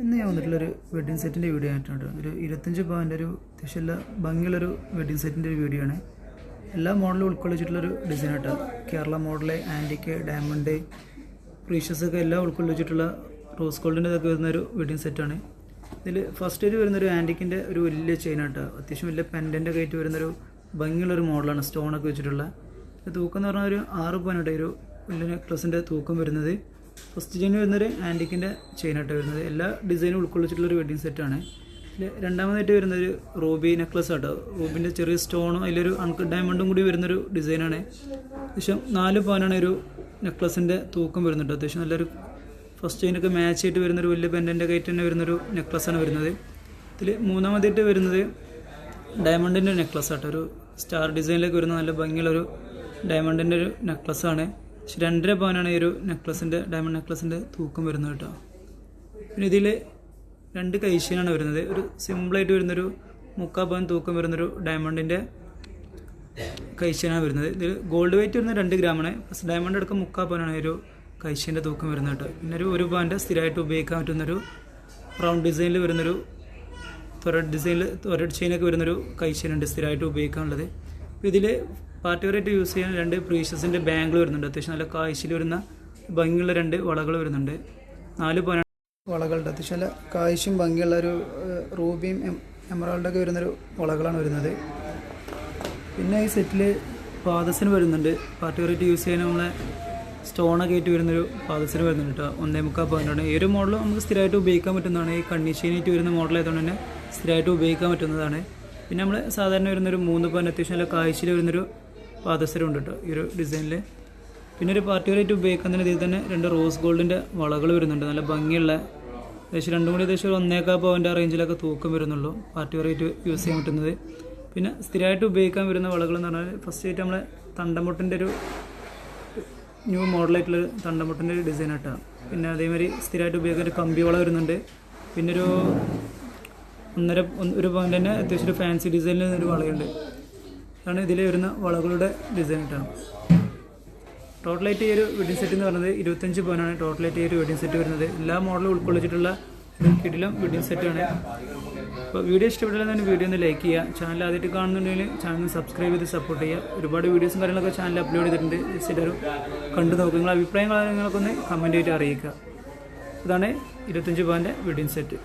ഇന്ന് ഞാൻ വന്നിട്ടുള്ളൊരു വെഡ്ഡിങ് സെറ്റിന്റെ വീഡിയോ ആയിട്ടുണ്ട് ഒരു ഇരുപത്തഞ്ച് പവന്റെ ഒരു അത്യാവശ്യം എല്ലാ ഭംഗിയുള്ളൊരു വെഡ്ഡിങ് സെറ്റിന്റെ ഒരു വീഡിയോ ആണ്. എല്ലാ മോഡലും ഉൾക്കൊള്ളിച്ചിട്ടുള്ളൊരു ഡിസൈൻ ആട്ടോ. കേരള മോഡൽ ആന്റിക്ക് ഡയമണ്ട് ഒക്കെ എല്ലാം ഉൾക്കൊള്ളിച്ചിട്ടുള്ള റോസ് ഗോൾഡിന്റെ ഇതൊക്കെ വരുന്ന ഒരു വെഡ്ഡിങ് സെറ്റാണ് ഇതിൽ ഫസ്റ്റ് ഒരു വരുന്നൊരു ആന്റിക്കിന്റെ ഒരു വലിയ ചെയിൻ ആട്ടോ. അത്യാവശ്യം വലിയ പെൻഡന്റ് ഒക്കെ ആയിട്ട് വരുന്നൊരു ഭംഗിയുള്ളൊരു മോഡലാണ് സ്റ്റോണൊക്കെ വെച്ചിട്ടുള്ള. തൂക്കം എന്ന് പറഞ്ഞാൽ ഒരു ആറ് പോയിന്റ് ഒരു വലിയ നെക്ലസിന്റെ തൂക്കം വരുന്നത്. ഫസ്റ്റ് ചെയിൻ വരുന്നൊരു ആന്റിക്കിന്റെ ചെയിനായിട്ട് വരുന്നത്. എല്ലാ ഡിസൈനും ഉൾക്കൊള്ളിച്ചിട്ടുള്ള ഒരു വെഡ്ഡിങ് സെറ്റാണ് ഇതിൽ രണ്ടാമതായിട്ട് വരുന്നൊരു റൂബി നെക്ലസ് ആട്ടോ. റൂബിന്റെ ചെറിയ സ്റ്റോണും അതിലൊരു അൺകട്ട് ഡയമണ്ടും കൂടി വരുന്നൊരു ഡിസൈനാണ് അത്യാവശ്യം നാല് പവനാണ് ഒരു നെക്ലസിന്റെ തൂക്കം വരുന്നുണ്ട് അത്യാവശ്യം നല്ലൊരു ഫസ്റ്റ് ചെയിനൊക്കെ മാച്ച് ആയിട്ട് വരുന്നൊരു വലിയ പെൻഡന്റെ കയറ്റ് തന്നെ വരുന്നൊരു നെക്ലസ്സാണ് വരുന്നത്. ഇതിൽ മൂന്നാമതായിട്ട് വരുന്നത് ഡയമണ്ടിന്റെ നെക്ലസ് ആട്ടോ. ഒരു സ്റ്റാർ ഡിസൈനിലേക്ക് വരുന്ന നല്ല ഭംഗിയുള്ളൊരു ഡയമണ്ടിന്റെ ഒരു നെക്ലസ്സാണ് പക്ഷെ രണ്ടര പവനാണ് ഈ ഒരു നെക്ലസിന്റെ ഡയമണ്ട് നെക്ലസിന്റെ തൂക്കം വരുന്നത് കേട്ടോ. പിന്നെ ഇതിൽ രണ്ട് കൈശീനാണ് വരുന്നത്. ഒരു സിമ്പിളായിട്ട് വരുന്നൊരു മുക്കാ പവൻ തൂക്കം വരുന്നൊരു ഡയമണ്ടിന്റെ കൈശീനാണ് വരുന്നത്. ഇതിൽ ഗോൾഡ് വെയിറ്റ് വരുന്നത് രണ്ട് ഗ്രാമാണ്. പ്ലസ് ഡയമണ്ട് അടക്കം മുക്കാ പവനാണ് ഒരു കൈശീന്റെ തൂക്കം വരുന്നത് കേട്ടോ. പിന്നെ ഒരു ഒരു പവന്റെ സ്ഥിരമായിട്ട് ഉപയോഗിക്കാൻ പറ്റുന്നൊരു റൗണ്ട് ഡിസൈനിൽ വരുന്നൊരു തൊരഡ് ഡിസൈനിൽ തൊരഡ് ചെയിനൊക്കെ വരുന്നൊരു കൈശീനുണ്ട് സ്ഥിരമായിട്ട് ഉപയോഗിക്കാനുള്ളത്. ഇതിൽ പാർട്ടി യൂസ് ചെയ്യുന്ന രണ്ട് പ്രീഷ്യസിന്റെ ബാങ്കിൾ വരുന്നുണ്ട്. അത്യാവശ്യം നല്ല കാഴ്ചയിൽ വരുന്ന ഭംഗിയുള്ള രണ്ട് വളകൾ വരുന്നുണ്ട്. നാല് പവനാണ് വളകളുണ്ട് അത്യാവശ്യം നല്ല കാഴ്ചയും ഭംഗിയുള്ള ഒരു റൂബിയും എമറാൾഡൊക്കെ വരുന്നൊരു വളകളാണ് വരുന്നത്. പിന്നെ ഈ സെറ്റിൽ പാദസിന് വരുന്നുണ്ട്. പാർട്ടി വെറൈറ്റി യൂസ് ചെയ്യാൻ നമ്മളെ സ്റ്റോണൊക്കെ ആയിട്ട് വരുന്നൊരു പാദസൻ വരുന്നുണ്ട് കേട്ടോ. ഒന്നേ മുക്കാൽ പവനാണ് ഈ ഒരു മോഡൽ നമുക്ക് സ്ഥിരമായിട്ട് ഉപയോഗിക്കാൻ പറ്റുന്നതാണ്. ഈ കണ്ണീഷനായിട്ട് വരുന്ന മോഡൽ ആയതുകൊണ്ട് തന്നെ സ്ഥിരമായിട്ട് ഉപയോഗിക്കാൻ പറ്റുന്നതാണ്. പിന്നെ നമ്മൾ സാധാരണ വരുന്നൊരു മൂന്ന് പവൻ അത്യാവശ്യം നല്ല കാഴ്ചയിൽ വരുന്നൊരു പാദസരം ഉണ്ട് കേട്ടോ ഈ ഒരു ഡിസൈനിൽ പിന്നെ ഒരു പാർട്ടി വെറൈറ്റി ഉപയോഗിക്കുന്നതിന് ഇതിൽ തന്നെ രണ്ട് റോസ് ഗോൾഡിന്റെ വളകൾ വരുന്നുണ്ട്. നല്ല ഭംഗിയുള്ള ഏകദേശം രണ്ടും കൂടി ഏകദേശം ഒരു ഒന്നേക്കാൽ പവന്റെ റേഞ്ചിലൊക്കെ തൂക്കം വരുന്നുള്ളൂ പാർട്ടി വെറൈറ്റി യൂസ് ചെയ്യാൻ പറ്റുന്നത്. പിന്നെ സ്ഥിരമായിട്ട് ഉപയോഗിക്കാൻ വരുന്ന വളകൾ എന്ന് പറഞ്ഞാൽ ഫസ്റ്റ് ആയിട്ട് നമ്മളെ തണ്ടമുട്ടിന്റെ ഒരു ന്യൂ മോഡലായിട്ടുള്ള തണ്ടമുട്ടിന്റെ ഒരു ഡിസൈൻ ആയിട്ടാണ് പിന്നെ അതേമാതിരി സ്ഥിരമായിട്ട് ഉപയോഗിക്കുന്ന ഒരു കമ്പി വള വരുന്നുണ്ട്. പിന്നെ ഒരു ഒന്നര ഒരു പവന്റെ തന്നെ അത്യാവശ്യം ഒരു ഫാൻസി ഡിസൈനിൽ ഒരു വളയുണ്ട്. അതാണ് ഇതിൽ വരുന്ന വളകളുടെ ഡിസൈൻ ഇട്ടാണ് ടോട്ടലായിട്ട് ഈ ഒരു വെഡിങ് സെറ്റ് എന്ന് പറയുന്നത് ഇരുപത്തഞ്ച് പവനാണ് ടോട്ടലായിട്ട് ഈ ഒരു വെഡിങ് സെറ്റ് വരുന്നത്. എല്ലാ മോഡലും ഉൾക്കൊള്ളിച്ചിട്ടുള്ള കിടിലം വെഡിങ് സെറ്റാണ് അപ്പോൾ വീഡിയോ ഇഷ്ടപ്പെട്ടില്ലെന്ന് വീഡിയോ ഒന്ന് ലൈക്ക് ചെയ്യുക. ചാനൽ ആദ്യമായിട്ട് കാണുന്നുണ്ടെങ്കിൽ ചാനൽ സബ്സ്ക്രൈബ് ചെയ്ത് സപ്പോർട്ട് ചെയ്യുക. ഒരുപാട് വീഡിയോസും കാര്യങ്ങളൊക്കെ ചാനൽ അപ്ലോഡ് ചെയ്തിട്ടുണ്ട്. ഇതൊരു കണ്ടു നോക്കുക. നിങ്ങളുടെ അഭിപ്രായങ്ങൾ നിങ്ങൾക്കൊന്ന് കമന്റ് ചെയ്തിട്ട് അറിയിക്കുക. ഇതാണ് ഇരുപത്തഞ്ച് പവന്റെ വെഡിങ് സെറ്റ്